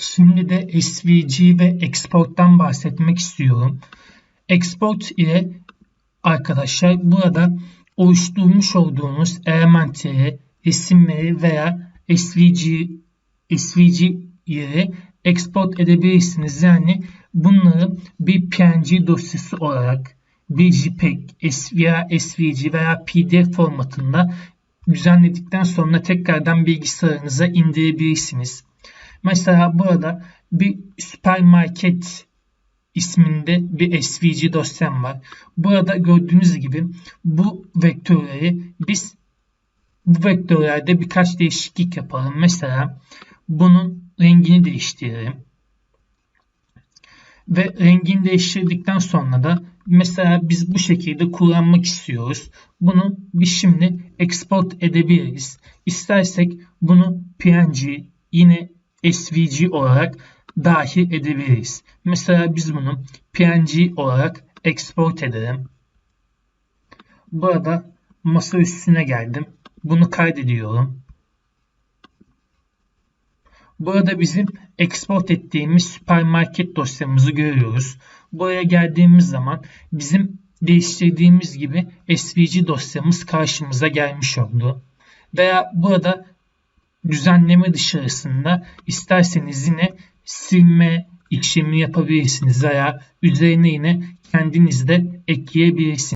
Şimdi de SVG ve export'tan bahsetmek istiyorum. Export ile arkadaşlar burada oluşturmuş olduğunuz elementleri, resimleri veya SVG, SVG yeri export edebilirsiniz. Yani bunları bir PNG dosyası olarak bir JPEG veya SVG veya PDF formatında düzenledikten sonra tekrardan bilgisayarınıza indirebilirsiniz. Mesela burada bir süpermarket isminde bir SVG dosyam var. Burada gördüğünüz gibi bu vektörleri biz bu vektörlerde birkaç değişiklik yapalım. Mesela bunun rengini değiştirelim. Ve rengini değiştirdikten sonra da mesela biz bu şekilde kullanmak istiyoruz. Bunu biz şimdi export edebiliriz. İstersek bunu PNG yine SVG olarak dahil edebiliriz. Mesela biz bunu PNG olarak export edelim. Burada masa üstüne geldim. Bunu kaydediyorum. Burada bizim export ettiğimiz süpermarket dosyamızı görüyoruz. Buraya geldiğimiz zaman bizim değiştirdiğimiz gibi SVG dosyamız karşımıza gelmiş oldu. Veya burada düzenleme dışarısında isterseniz yine silme işlemi yapabilirsiniz veya üzerine yine kendiniz de ekleyebilirsiniz.